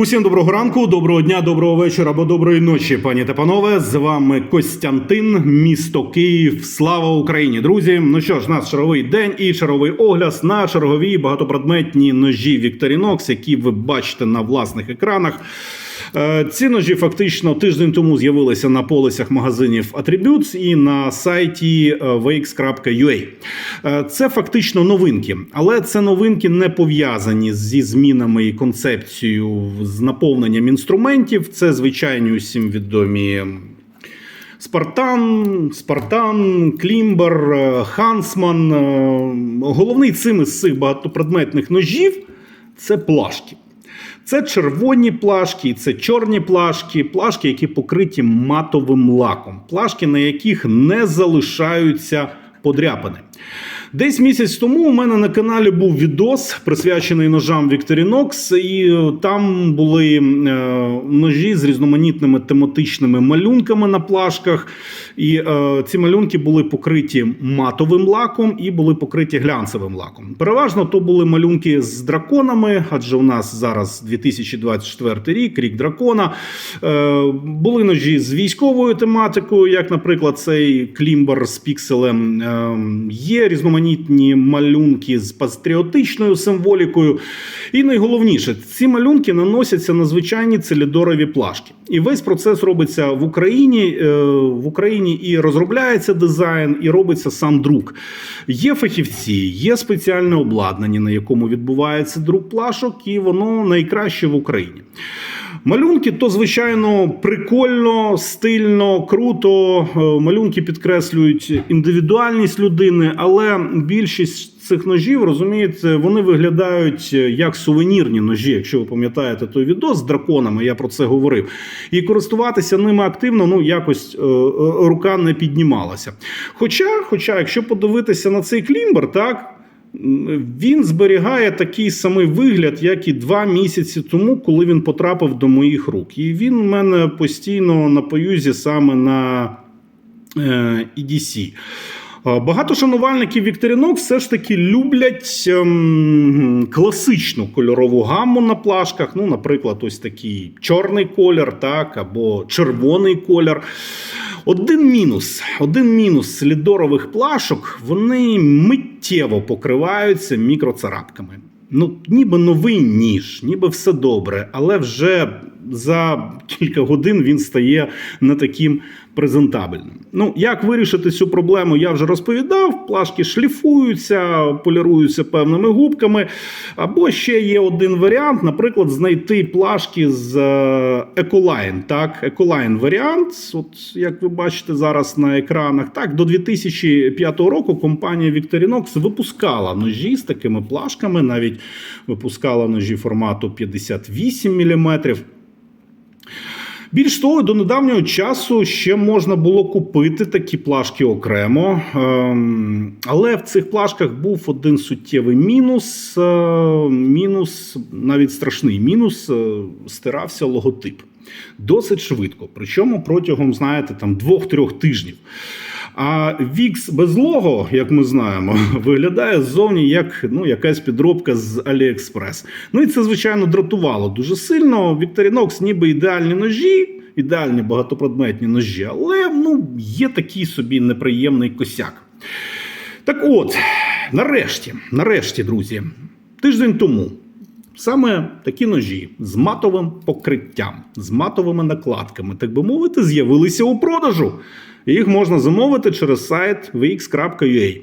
Усім доброго ранку, доброго дня, доброго вечора або доброї ночі, пані та панове. З вами Костянтин, місто Київ. Слава Україні, друзі! Ну що ж, наш шаровий день і шаровий огляд на чергові багатопредметні ножі Вікторінокс, які ви бачите на власних екранах. Е, Ці ножі фактично тиждень тому з'явилися на полицях магазинів Attributes і на сайті е, vx.ua. Е, Це фактично новинки, але це новинки не пов'язані зі змінами і концепцією з наповненням інструментів. Це звичайні усім відомі. Спартан, Спартан, Клімбер, Хансман. Головний цим із цих багатопредметних ножів це плашки. Це червоні плашки, це чорні плашки, плашки, які покриті матовим лаком, плашки, на яких не залишаються подряпини. Десь місяць тому у мене на каналі був відос, присвячений ножам Victorinox, і е, там були е, ножі з різноманітними тематичними малюнками на плашках. І е, ці малюнки були покриті матовим лаком і були покриті глянцевим лаком. Переважно то були малюнки з драконами, адже у нас зараз 2024 рік, рік дракона. Були ножі з військовою тематикою, як, наприклад, цей клімбер з пікселем. Е, є різноманітні малюнки з патріотичною символікою. І найголовніше, ці малюнки наносяться на звичайні целідорові плашки. І весь процес робиться в Україні. е, В Україні і розробляється дизайн, і робиться сам друк. Є фахівці, є спеціальне обладнання, на якому відбувається друк плашок, і воно найкраще в Україні. Малюнки то, звичайно, прикольно, стильно, круто. Е, Малюнки підкреслюють індивідуальність людини, але більшість цих ножів, розумієте, вони виглядають е, як сувенірні ножі. Якщо ви пам'ятаєте той відос з драконами, я про це говорив. І користуватися ними активно, ну якось е, рука не піднімалася. Хоча, хоча, якщо подивитися на цей клімбер, так. Він зберігає такий самий вигляд, як і два місяці тому, коли він потрапив до моїх рук. І він у мене постійно на поюзі саме на е, EDC. Е, Багато шанувальників Victorinox все ж таки люблять ем, класичну кольорову гамму на плашках. Ну, наприклад, ось такий чорний колір, так, або червоний колір. Один мінус, один мінус слідорових плашок, вони миттєво покриваються мікроцарапками. Ну, ніби новий ніж, ніби все добре, але вже за кілька годин він стає не таким презентабельним. Ну, як вирішити цю проблему, я вже розповідав. Плашки шліфуються, поліруються певними губками. Або ще є один варіант, наприклад, знайти плашки з е, Ecoline. Так, Ecoline варіант, от як ви бачите зараз на екранах, так, до 2005 року компанія Victorinox випускала ножі з такими плашками, навіть випускала ножі формату 58 мм. Більш того, до недавнього часу ще можна було купити такі плашки окремо. Ем, Але в цих плашках був один суттєвий мінус. е, Мінус, навіть страшний мінус, е, стирався логотип. Досить швидко. Причому протягом, знаєте, там двох-трьох тижнів. А Вікс без лого, як ми знаємо, виглядає ззовні як ну, якась підробка з AliExpress. Ну і це, звичайно, дратувало дуже сильно. Victorinox ніби ідеальні ножі, ідеальні багатопредметні ножі, але ну, є такий собі неприємний косяк. Так от, нарешті, нарешті, друзі, тиждень тому. Саме такі ножі з матовим покриттям, з матовими накладками, так би мовити, з'явилися у продажу. Їх можна замовити через сайт vx.ua.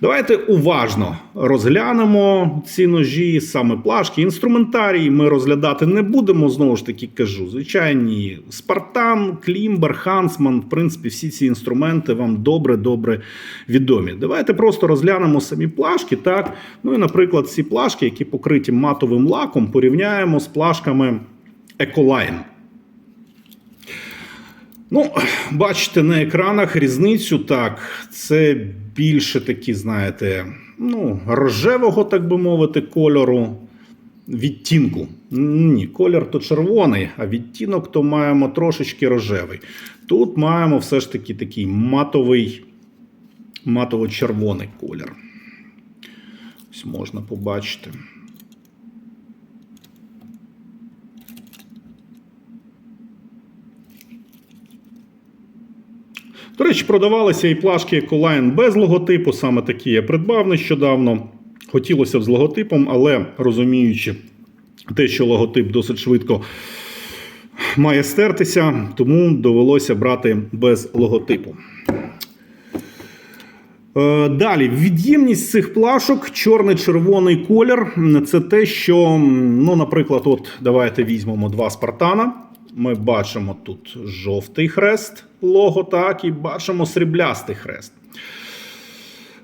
Давайте уважно розглянемо ці ножі, саме плашки, інструментарій. Ми розглядати не будемо. Знову ж таки кажу. Звичайні Спартан, Клімбер, Хансман. В принципі, всі ці інструменти вам добре-добре відомі. Давайте просто розглянемо самі плашки. Так, ну і, наприклад, ці плашки, які покриті матовим лаком, порівняємо з плашками Ecoline. Ну, бачите на екранах різницю так. Це більше такі, знаєте, ну, рожевого, так би мовити, кольору. Відтінку. Ні, колір то червоний, а відтінок то маємо трошечки рожевий. Тут маємо все ж таки такий матовий, матово-червоний колір. Ось можна побачити. До речі, продавалися і плашки Еколайн без логотипу, саме такі я придбав нещодавно. Хотілося б з логотипом, але розуміючи те, що логотип досить швидко має стертися, тому довелося брати без логотипу. Е, Далі, від'ємність цих плашок, чорний-червоний колір. Це те, що, ну, наприклад, от давайте візьмемо два спартана. Ми бачимо тут жовтий хрест, лого, так, і бачимо сріблястий хрест.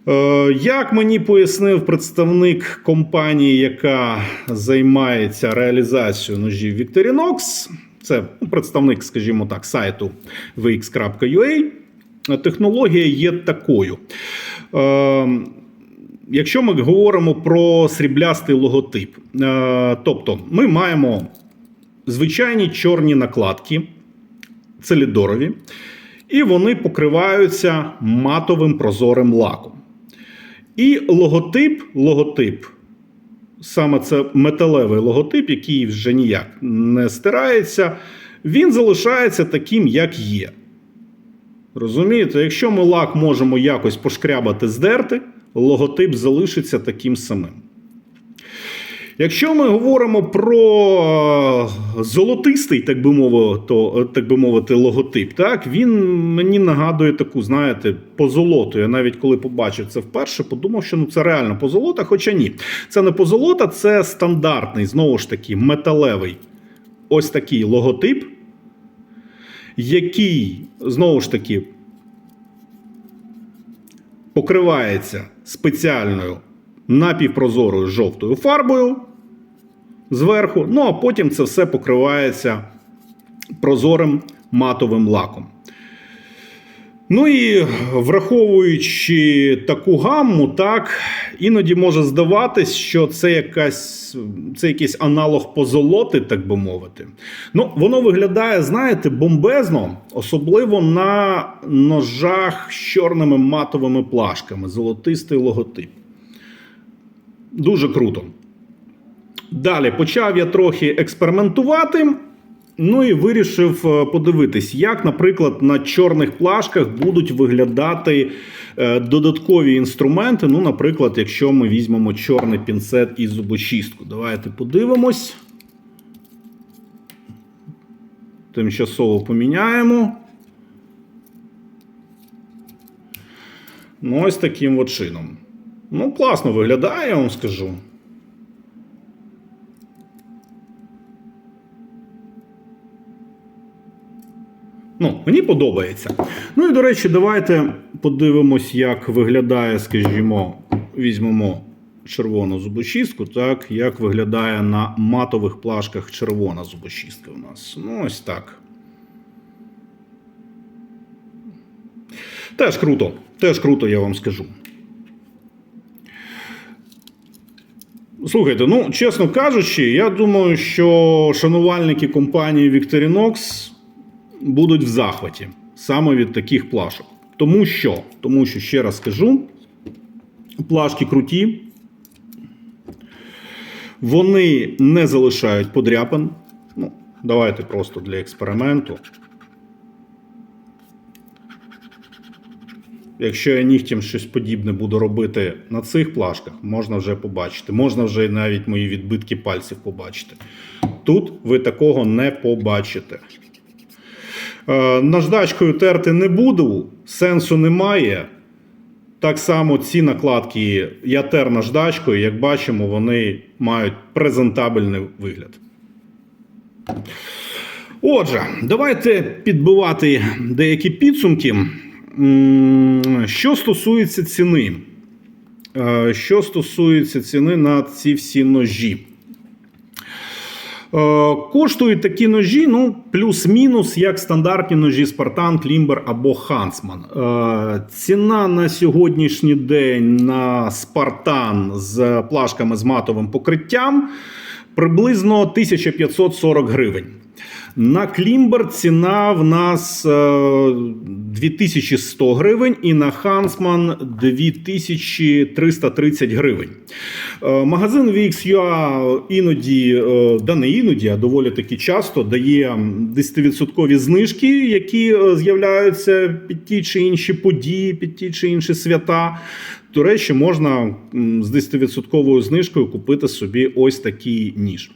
Е, Як мені пояснив представник компанії, яка займається реалізацією ножів Victorinox, це представник, скажімо так, сайту vx.ua, технологія є такою. Е, Якщо ми говоримо про сріблястий логотип, е, тобто ми маємо звичайні чорні накладки, целідорові, і вони покриваються матовим прозорим лаком. І логотип, логотип, саме це металевий логотип, який вже ніяк не стирається, він залишається таким, як є. Розумієте, якщо ми лак можемо якось пошкрябати, здерти, логотип залишиться таким самим. Якщо ми говоримо про е, золотистий, так би мовити, то, так би мовити, логотип, так, він мені нагадує таку, знаєте, позолоту. Я навіть коли побачив це вперше, подумав, що ну, це реально позолота, хоча ні. Це не позолота, це стандартний, знову ж таки, металевий ось такий логотип, який, знову ж таки, покривається спеціальною напівпрозорою жовтою фарбою зверху. Ну а потім це все покривається прозорим матовим лаком. Ну і враховуючи таку гамму, так, іноді може здаватись, що це якась, це якийсь аналог позолоти, так би мовити. Ну, воно виглядає, знаєте, бомбезно, особливо на ножах з чорними матовими плашками, золотистий логотип. Дуже круто. Далі почав я трохи експериментувати. Ну і вирішив е, подивитись, як, наприклад, на чорних плашках будуть виглядати е, додаткові інструменти. Ну, наприклад, якщо ми візьмемо чорний пінцет і зубочистку. Давайте подивимось. Тимчасово поміняємо. Ну, ось таким от чином. Ну, класно виглядає, я вам скажу. Ну, мені подобається. Ну і до речі, давайте подивимось, як виглядає, скажімо, візьмемо червону зубочистку, так, як виглядає на матових плашках червона зубочистка у нас. Ну, ось так. Теж круто. Теж круто, я вам скажу. Слухайте, ну, чесно кажучи, я думаю, що шанувальники компанії Victorinox будуть в захваті саме від таких плашок. Тому що, тому що, ще раз скажу, плашки круті, вони не залишають подряпин. Ну, давайте просто для експерименту. Якщо я нігтям щось подібне буду робити на цих плашках, можна вже побачити. Можна вже навіть мої відбитки пальців побачити. Тут ви такого не побачите. Е, Наждачкою терти не буду, сенсу немає. Так само ці накладки я тер наждачкою, як бачимо, вони мають презентабельний вигляд. Отже, давайте підбивати деякі підсумки. Що стосується ціни, Е, що стосується ціни на ці всі ножі. Е, Коштують такі ножі, ну, плюс-мінус, як стандартні ножі Спартан, Клімбер або Huntsman. Е, Ціна на сьогоднішній день на Спартан з плашками з матовим покриттям приблизно 1540 гривень. На Клімбер ціна в нас е, 2100 гривень і на Хансман 2330 гривень. Е, Магазин VXUA іноді, е, да не іноді, а доволі таки часто дає 10% знижки, які е, з'являються під ті чи інші події, під ті чи інші свята. До речі, можна з 10% знижкою купити собі ось такий ніж.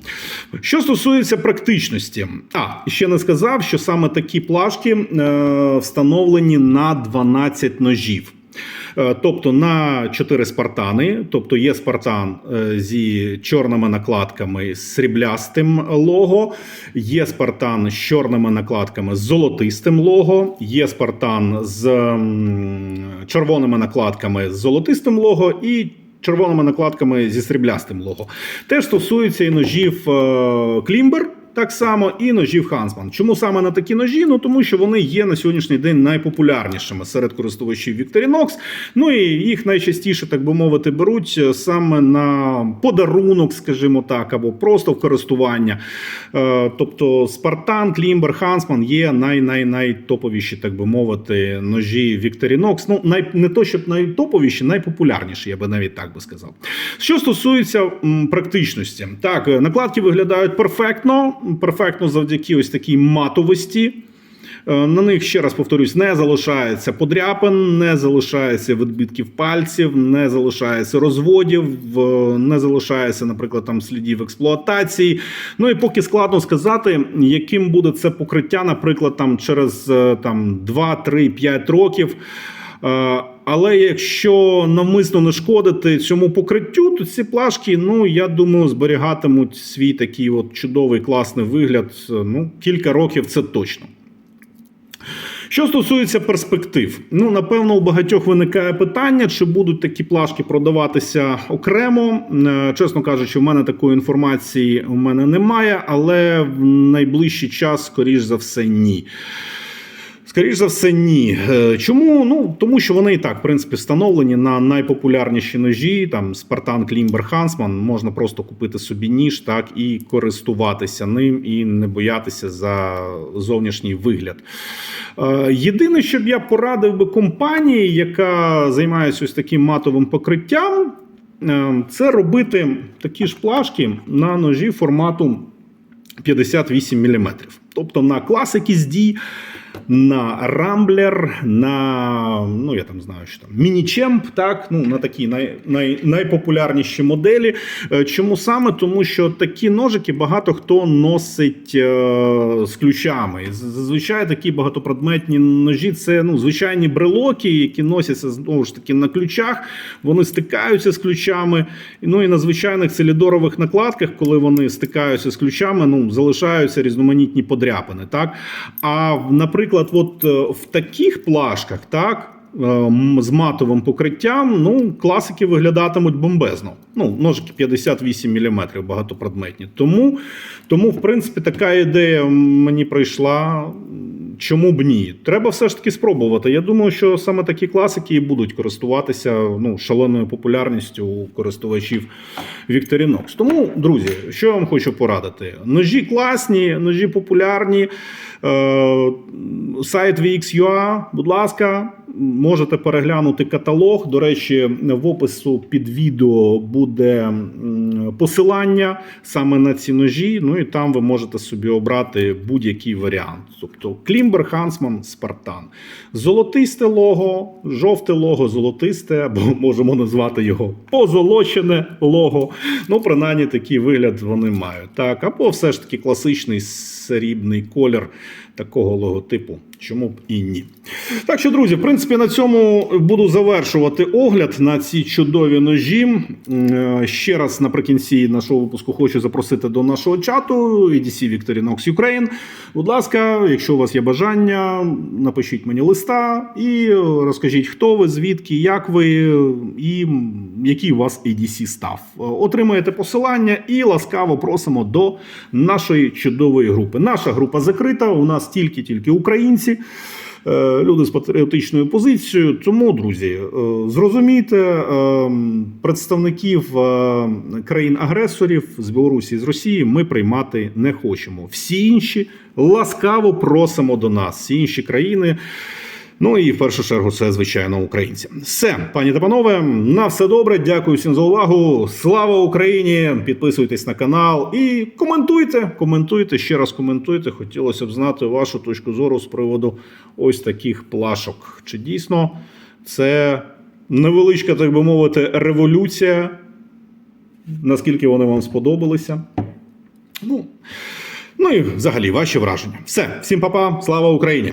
Що стосується практичності, а ще не сказав, що саме такі плашки е, встановлені на 12 ножів. Е, Тобто на 4 спартани, тобто є спартан е, зі чорними накладками з сріблястим лого, є спартан з чорними накладками з золотистим лого, є спартан з червоними накладками з золотистим лого і червоними накладками зі сріблястим лого. Теж стосується і ножів е, Клімбер. Так само і ножів Хансман. Чому саме на такі ножі? Ну тому що вони є на сьогоднішній день найпопулярнішими серед користувачів Victorinox. Ну і їх найчастіше, так би мовити, беруть е, саме на подарунок, скажімо так, або просто в користування. Е, Тобто Спартан, Клімбер, Хансман є най-най-найтоповіші, так би мовити, ножі Victorinox. Ну, най, не то, щоб найтоповіші, найпопулярніші, я би навіть так би сказав. Що стосується практичності, так, е, накладки виглядають перфектно, перфектно завдяки ось такій матовості. Е, На них ще раз повторюсь, не залишається подряпин, не залишається відбитків пальців, не залишається розводів, не залишається, наприклад, там слідів експлуатації. Ну і поки складно сказати, яким буде це покриття, наприклад, там через е, там 2, 3, 5 років. Але якщо навмисно не шкодити цьому покриттю, то ці плашки, ну я думаю, зберігатимуть свій такий от чудовий класний вигляд. Ну, кілька років це точно. Що стосується перспектив, ну напевно, у багатьох виникає питання, чи будуть такі плашки продаватися окремо. Е, Чесно кажучи, в мене такої інформації у мене немає, але в найближчий час, скоріш за все, ні. Скоріш за все, ні. Е, Чому? Ну тому що вони і так, в принципі, встановлені на найпопулярніші ножі. Там Спартан, Клімбер, Хансман. Можна просто купити собі ніж, так і користуватися ним, і не боятися за зовнішній вигляд. Е, Єдине, що б я порадив би компанії, яка займається ось таким матовим покриттям, е, це робити такі ж плашки на ножі формату 58 мм. Тобто на класики з дій, на рамблер, на ну я там знаю, що там мінічемп, так ну на такі най, най, найпопулярніші моделі. Е, Чому саме? Тому що такі ножики багато хто носить е, з ключами. Зазвичай такі багатопредметні ножі це ну звичайні брелоки, які носяться знову ж таки на ключах. Вони стикаються з ключами. Ну і на звичайних целідорових накладках, коли вони стикаються з ключами, ну залишаються різноманітні подряпини. Так а наприклад, от е, в таких плашках, так. е, З матовим покриттям, ну, класики виглядатимуть бомбезно. Ну, ножики 58 мм багатопредметні. Тому, тому, в принципі, така ідея мені прийшла. Чому б ні? Треба все ж таки спробувати. Я думаю, що саме такі класики і будуть користуватися ну, шаленою популярністю у користувачів Victorinox. Тому, друзі, що я вам хочу порадити? Ножі класні, ножі популярні. Е, сайт VXUA, будь ласка, можете переглянути каталог. До речі, в опису під відео буде посилання саме на ці ножі. Ну і там ви можете собі обрати будь-який варіант. Тобто Клімбер, Хансман, Спартан. Золотисте лого, жовте лого, золотисте, або можемо назвати його позолочене лого. Ну, принаймні, такий вигляд вони мають. Так, або все ж таки класичний срібний колір такого логотипу. Чому б і ні? Так що, друзі, в принципі, на цьому буду завершувати огляд на ці чудові ножі. Е, Ще раз наприкінці нашого випуску хочу запросити до нашого чату EDC Victorinox Ukraine. Будь ласка, якщо у вас є бажання, напишіть мені листа і розкажіть, хто ви, звідки, як ви і який у вас EDC став. Отримаєте посилання і ласкаво просимо до нашої чудової групи. Наша група закрита. У нас тільки-тільки українці. Е, люди з патріотичною позицією. Тому, друзі, е, зрозумійте е, представників країн-агресорів з Білорусі з Росії ми приймати не хочемо. Всі інші ласкаво просимо до нас. Всі інші країни. Ну і в першу чергу це звичайно українці. Все, пані та панове, на все добре. Дякую всім за увагу. Слава Україні! Підписуйтесь на канал і коментуйте. Коментуйте ще раз коментуйте. Хотілося б знати вашу точку зору з приводу ось таких плашок. Чи дійсно це невеличка, так би мовити, революція? Наскільки вони вам сподобалися? Ну, ну і взагалі ваші враження. Все, всім па-па, слава Україні!